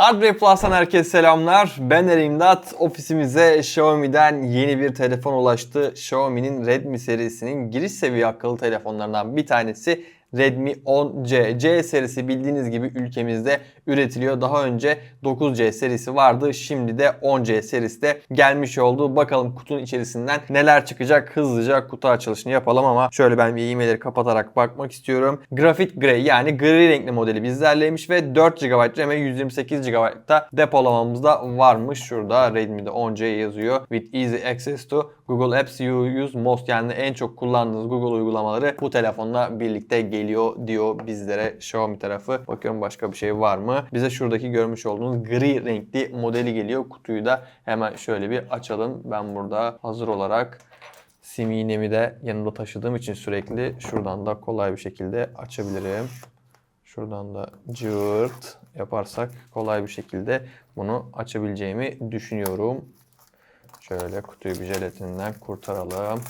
Hardware Plus'tan herkese selamlar. Ben Er İmdat. Ofisimize Xiaomi'den yeni bir telefon ulaştı. Xiaomi'nin Redmi serisinin giriş seviye akıllı telefonlarından bir tanesi Redmi 10C. C serisi bildiğiniz gibi ülkemizde üretiliyor. Daha önce 9C serisi vardı. Şimdi de 10C serisi de gelmiş oldu. Bakalım kutunun içerisinden neler çıkacak. Hızlıca kutu açılışını yapalım ama şöyle ben bir e-mailleri kapatarak bakmak istiyorum. Graphite Gray yani gri renkli modeli bizlerleymiş ve 4 GB RAM ve 128 GB da depolamamız da varmış. Şurada Redmi'de 10C yazıyor. With easy access to Google Apps you use most yani en çok kullandığınız Google uygulamaları bu telefonla birlikte geliyor diyor bizlere Xiaomi tarafı. Bakıyorum başka bir şey var mı? Bize şuradaki görmüş olduğunuz gri renkli modeli geliyor. Kutuyu da hemen şöyle bir açalım. Ben burada hazır olarak sim iğnemi de yanımda taşıdığım için sürekli şuradan da kolay bir şekilde açabilirim. Şuradan da cırt yaparsak kolay bir şekilde bunu açabileceğimi düşünüyorum. Şöyle kutuyu bir jelatinden kurtaralım.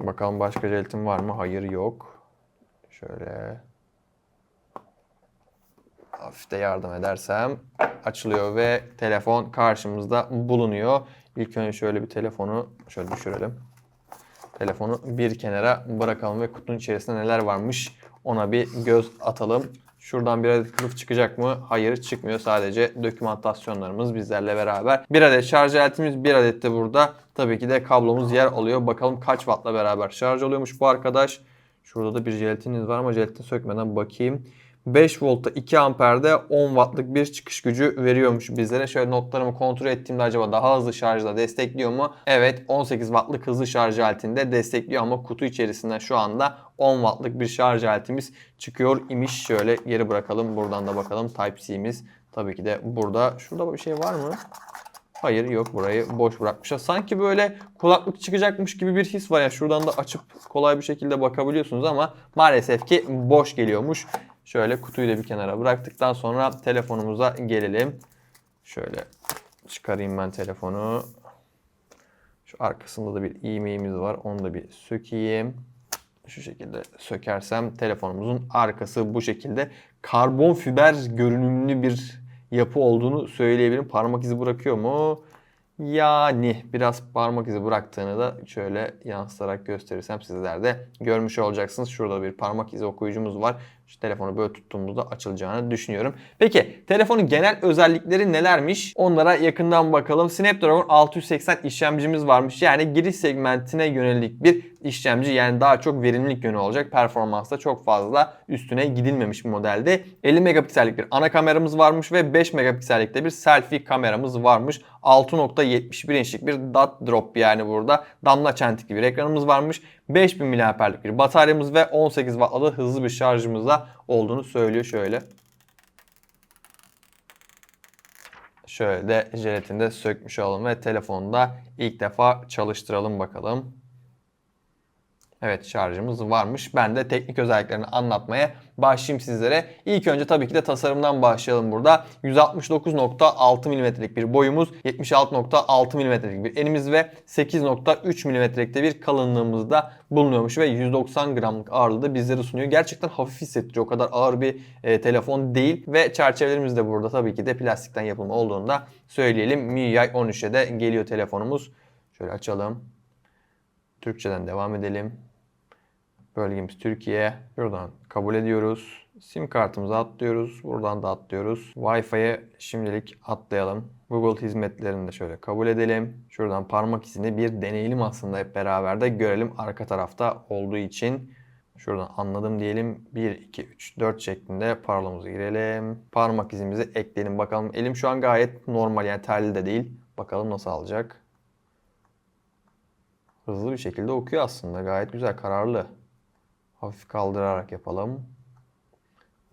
Bakalım başka jelatin var mı? Hayır yok. Şöyle hafif de yardım edersem açılıyor ve telefon karşımızda bulunuyor. İlk önce şöyle bir telefonu şöyle düşürelim. Telefonu bir kenara bırakalım ve kutunun içerisinde neler varmış ona bir göz atalım. Şuradan bir adet kılıf çıkacak mı? Hayır çıkmıyor. Sadece dokümantasyonlarımız bizlerle beraber. Bir adet şarj aletimiz, bir adet de burada. Tabii ki de kablomuz yer alıyor. Bakalım kaç wattla beraber şarj oluyormuş bu arkadaş. Şurada da bir jelatininiz var ama jelatin sökmeden bakayım. 5 voltta 2 amperde 10 wattlık bir çıkış gücü veriyormuş bizlere. Şöyle notlarımı kontrol ettiğimde acaba daha hızlı şarjda destekliyor mu? Evet 18 wattlık hızlı şarj aletinde destekliyor ama kutu içerisinden şu anda 10 wattlık bir şarj aletimiz çıkıyor imiş. Şöyle geri bırakalım buradan da bakalım Type-C'miz tabii ki de burada. Şurada bir şey var mı? Hayır yok burayı boş bırakmışlar. Sanki böyle kulaklık çıkacakmış gibi bir his var ya. Şuradan da açıp kolay bir şekilde bakabiliyorsunuz ama maalesef ki boş geliyormuş. Şöyle kutuyu da bir kenara bıraktıktan sonra telefonumuza gelelim. Şöyle çıkarayım ben telefonu. Şu arkasında da bir iğmeğimiz var. Onu da bir sökeyim. Şu şekilde sökersem telefonumuzun arkası bu şekilde karbon fiber görünümlü bir yapı olduğunu söyleyebilirim. Parmak izi bırakıyor mu? Yani biraz parmak izi bıraktığını da şöyle yansıtarak gösterirsem sizler de görmüş olacaksınız. Şurada bir parmak izi okuyucumuz var. Şu telefonu böyle tuttuğumuzda açılacağını düşünüyorum. Peki telefonun genel özellikleri nelermiş? Onlara yakından bakalım. Snapdragon 680 işlemcimiz varmış. Yani giriş segmentine yönelik bir işlemci. Yani daha çok verimlilik yönü olacak. Performansta çok fazla üstüne gidilmemiş bir modelde. 50 megapiksellik bir ana kameramız varmış ve 5 megapiksellikte bir selfie kameramız varmış. 6.71 inçlik bir dot drop yani burada damla çentikli bir ekranımız varmış. 5000 mAh'lik bir bataryamız ve 18 Watt'lı hızlı bir şarjımızda olduğunu söylüyor şöyle. Şöyle de jelatinde sökmüş olalım ve telefonu da ilk defa çalıştıralım bakalım. Evet şarjımız varmış. Ben de teknik özelliklerini anlatmaya başlayayım sizlere. İlk önce tabii ki de tasarımdan başlayalım burada. 169.6 mm'lik bir boyumuz, 76.6 mm'lik bir enimiz ve 8.3 mm'likte bir kalınlığımız da bulunuyormuş ve 190 gramlık ağırlığı da bizlere sunuyor. Gerçekten hafif hissettiriyor. O kadar ağır bir e, telefon değil ve çerçevelerimiz de burada tabii ki de plastikten yapılma olduğunu da söyleyelim. MIUI 13'e de geliyor telefonumuz. Şöyle açalım. Türkçeden devam edelim. Bölgemiz Türkiye. Buradan kabul ediyoruz. Sim kartımızı atlıyoruz. Buradan da atlıyoruz. Wi-Fi'ye şimdilik atlayalım. Google hizmetlerini de şöyle kabul edelim. Şuradan parmak izini bir deneyelim aslında hep beraber de görelim arka tarafta olduğu için. Şuradan anladım diyelim. 1, 2, 3, 4 şeklinde parolamızı girelim. Parmak izimizi ekleyelim bakalım. Elim şu an gayet normal yani terli de değil. Bakalım nasıl alacak. Hızlı bir şekilde okuyor aslında. Gayet güzel, kararlı. Hafif kaldırarak yapalım.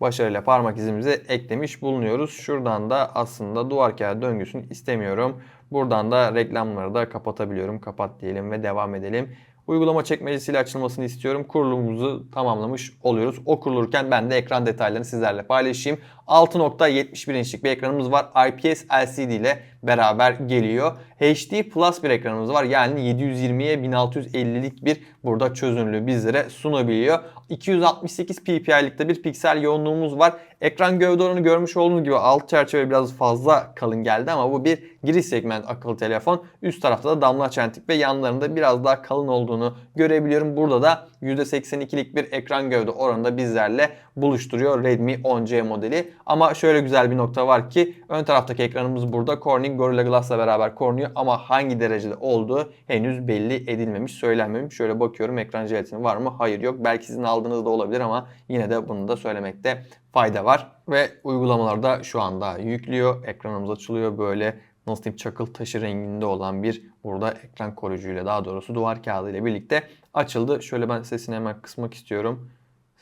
Başarıyla parmak izimizi eklemiş bulunuyoruz. Şuradan da aslında duvar kağıdı döngüsünü istemiyorum. Buradan da reklamları da kapatabiliyorum. Kapat diyelim ve devam edelim. Uygulama çekmecesiyle açılmasını istiyorum. Kurulumumuzu tamamlamış oluyoruz. O kurulurken ben de ekran detaylarını sizlerle paylaşayım. 6.71 inçlik bir ekranımız var. IPS LCD ile beraber geliyor. HD Plus bir ekranımız var. Yani 720'ye 1650'lik bir burada çözünürlüğü bizlere sunabiliyor. 268 ppi'lik de bir piksel yoğunluğumuz var. Ekran gövde oranı görmüş olduğunuz gibi alt çerçeve biraz fazla kalın geldi ama bu bir giriş segment akıllı telefon. Üst tarafta da damla çentik ve yanlarında biraz daha kalın olduğunu görebiliyorum. Burada da %82'lik bir ekran gövde oranında bizlerle buluşturuyor Redmi 10C modeli. Ama şöyle güzel bir nokta var ki ön taraftaki ekranımız burada Corning Gorilla Glass'la beraber korunuyor ama hangi derecede olduğu henüz belli edilmemiş, söylenmemiş. Şöyle bakıyorum ekran jelatini var mı? Hayır yok. Belki sizin aldığınızda olabilir ama yine de bunu da söylemekte fayda var. Ve uygulamalarda şu anda yüklüyor. Ekranımız açılıyor böyle nasıl diyeyim çakıl taşı renginde olan bir burada ekran koruyucuyla daha doğrusu duvar kağıdı ile birlikte açıldı. Şöyle ben sesini hemen kısmak istiyorum.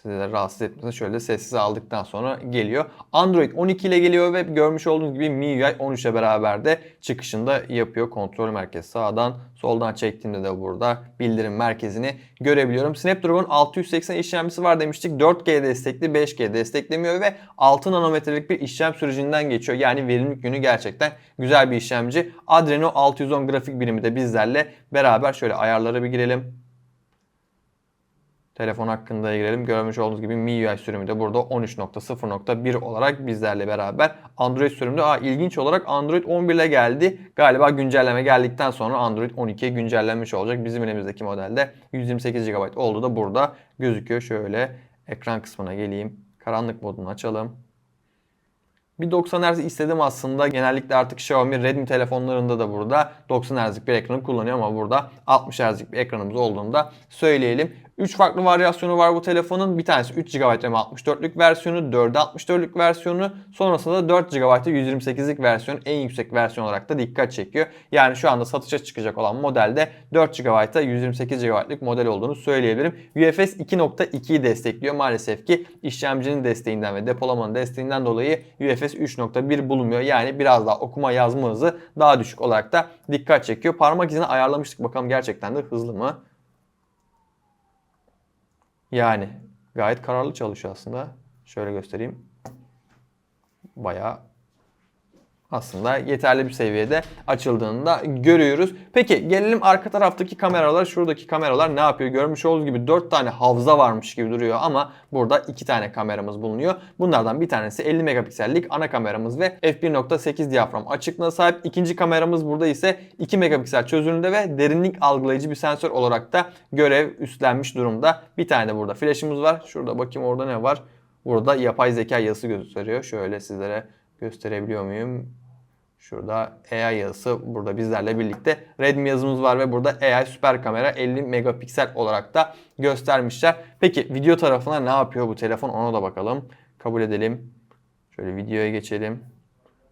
Sizi rahatsız etmesin. Şöyle sessiz aldıktan sonra geliyor. Android 12 ile geliyor ve görmüş olduğunuz gibi MIUI 13 ile beraber de çıkışında yapıyor. Kontrol merkezi sağdan soldan çektiğimde de burada bildirim merkezini görebiliyorum. Snapdragon 680 işlemcisi var demiştik. 4G destekli 5G desteklemiyor ve 6 nanometrelik bir işlem sürecinden geçiyor. Yani verimlilik yönü gerçekten güzel bir işlemci. Adreno 610 grafik birimi de bizlerle beraber şöyle ayarlara bir girelim. Telefon hakkında girelim. Görmüş olduğunuz gibi MIUI sürümü de burada 13.0.1 olarak bizlerle beraber. Android sürümü de aa, ilginç olarak Android 11 ile geldi. Galiba güncelleme geldikten sonra Android 12'ye güncellenmiş olacak. Bizim elimizdeki modelde 128 GB olduğu da burada gözüküyor. Şöyle ekran kısmına geleyim. Karanlık modunu açalım. Bir 90 Hz istedim aslında. Genellikle artık Xiaomi Redmi telefonlarında da burada 90 Hz'lik bir ekranı kullanıyor ama burada 60 Hz'lik bir ekranımız olduğunu da söyleyelim. 3 farklı varyasyonu var bu telefonun. Bir tanesi 3 GB RAM 64'lük versiyonu, 4'e 64'lük versiyonu, sonrasında da 4 GB'e 128'lik versiyon en yüksek versiyon olarak da dikkat çekiyor. Yani şu anda satışa çıkacak olan modelde 4 GB'e 128 GB'lık model olduğunu söyleyebilirim. UFS 2.2'yi destekliyor. Maalesef ki işlemcinin desteğinden ve depolamanın desteğinden dolayı UFS 3.1 bulunmuyor. Yani biraz daha okuma yazma hızı daha düşük olarak da dikkat çekiyor. Parmak izini ayarlamıştık. Bakalım gerçekten de hızlı mı? Yani gayet kararlı çalışıyor aslında. Şöyle göstereyim. Bayağı aslında yeterli bir seviyede açıldığını da görüyoruz. Peki gelelim arka taraftaki kameralar. Şuradaki kameralar ne yapıyor? Görmüş olduğunuz gibi 4 tane havza varmış gibi duruyor ama burada 2 tane kameramız bulunuyor. Bunlardan bir tanesi 50 megapiksellik ana kameramız ve f1.8 diyafram açıklığına sahip. İkinci kameramız burada ise 2 megapiksel çözünürlüğünde ve derinlik algılayıcı bir sensör olarak da görev üstlenmiş durumda. Bir tane de burada flash'ımız var. Şurada bakayım orada ne var? Burada yapay zeka yazısı gösteriyor. Şöyle sizlere gösterebiliyor muyum? Şurada AI yazısı burada bizlerle birlikte. Redmi yazımız var ve burada AI süper kamera 50 megapiksel olarak da göstermişler. Peki video tarafına ne yapıyor bu telefon ona da bakalım. Kabul edelim. Şöyle videoya geçelim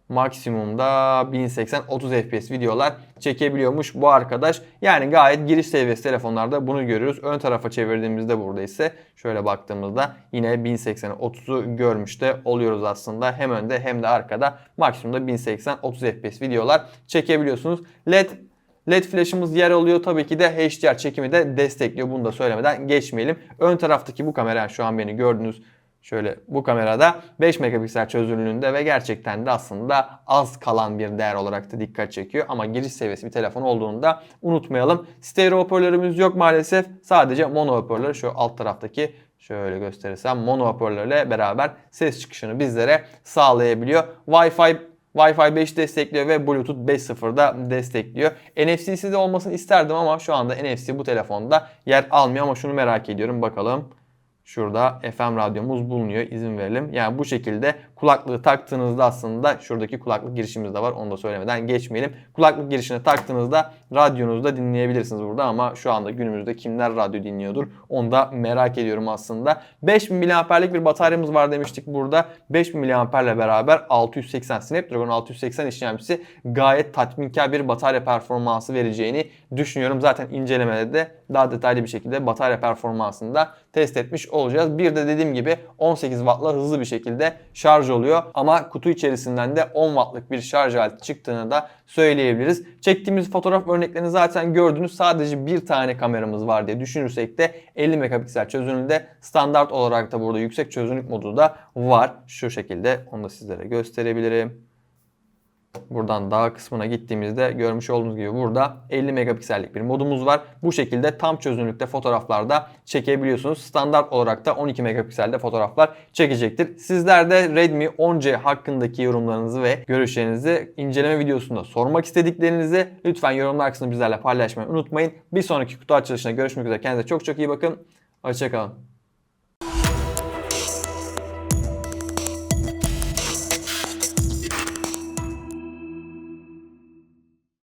maksimumda 1080 30 fps videolar çekebiliyormuş bu arkadaş. Yani gayet giriş seviyesi telefonlarda bunu görüyoruz. Ön tarafa çevirdiğimizde burada ise şöyle baktığımızda yine 1080 30'u görmüş de oluyoruz aslında. Hem önde hem de arkada maksimumda 1080 30 fps videolar çekebiliyorsunuz. LED LED flash'ımız yer alıyor. Tabii ki de HDR çekimi de destekliyor. Bunu da söylemeden geçmeyelim. Ön taraftaki bu kamera şu an beni gördüğünüz Şöyle bu kamerada 5 megapiksel çözünürlüğünde ve gerçekten de aslında az kalan bir değer olarak da dikkat çekiyor. Ama giriş seviyesi bir telefon olduğunu da unutmayalım. Stereo hoparlörümüz yok maalesef. Sadece mono hoparlör şu alt taraftaki şöyle gösterirsem mono hoparlörle beraber ses çıkışını bizlere sağlayabiliyor. Wi-Fi Wi-Fi 5 destekliyor ve Bluetooth 5.0'da destekliyor. NFC'si de olmasını isterdim ama şu anda NFC bu telefonda yer almıyor ama şunu merak ediyorum bakalım. Şurada FM radyomuz bulunuyor. İzin verelim. Yani bu şekilde kulaklığı taktığınızda aslında şuradaki kulaklık girişimiz de var. Onu da söylemeden geçmeyelim. Kulaklık girişini taktığınızda radyonuzu da dinleyebilirsiniz burada ama şu anda günümüzde kimler radyo dinliyordur onu da merak ediyorum aslında. 5000 mAh'lik bir bataryamız var demiştik burada. 5000 mAh beraber 680 Snapdragon 680 işlemcisi gayet tatminkar bir batarya performansı vereceğini düşünüyorum. Zaten incelemede de daha detaylı bir şekilde batarya performansını da test etmiş olacağız. Bir de dediğim gibi 18 Watt'la hızlı bir şekilde şarj oluyor. Ama kutu içerisinden de 10 wattlık bir şarj aleti çıktığını da söyleyebiliriz. Çektiğimiz fotoğraf örneklerini zaten gördünüz. Sadece bir tane kameramız var diye düşünürsek de 50 megapiksel çözünürlüğünde standart olarak da burada yüksek çözünürlük modu da var. Şu şekilde onu da sizlere gösterebilirim. Buradan dağ kısmına gittiğimizde görmüş olduğunuz gibi burada 50 megapiksellik bir modumuz var. Bu şekilde tam çözünürlükte fotoğraflarda çekebiliyorsunuz. Standart olarak da 12 megapikselde fotoğraflar çekecektir. Sizler de Redmi 10C hakkındaki yorumlarınızı ve görüşlerinizi inceleme videosunda sormak istediklerinizi lütfen yorumlar kısmında bizlerle paylaşmayı unutmayın. Bir sonraki kutu açılışına görüşmek üzere. Kendinize çok çok iyi bakın. Hoşçakalın.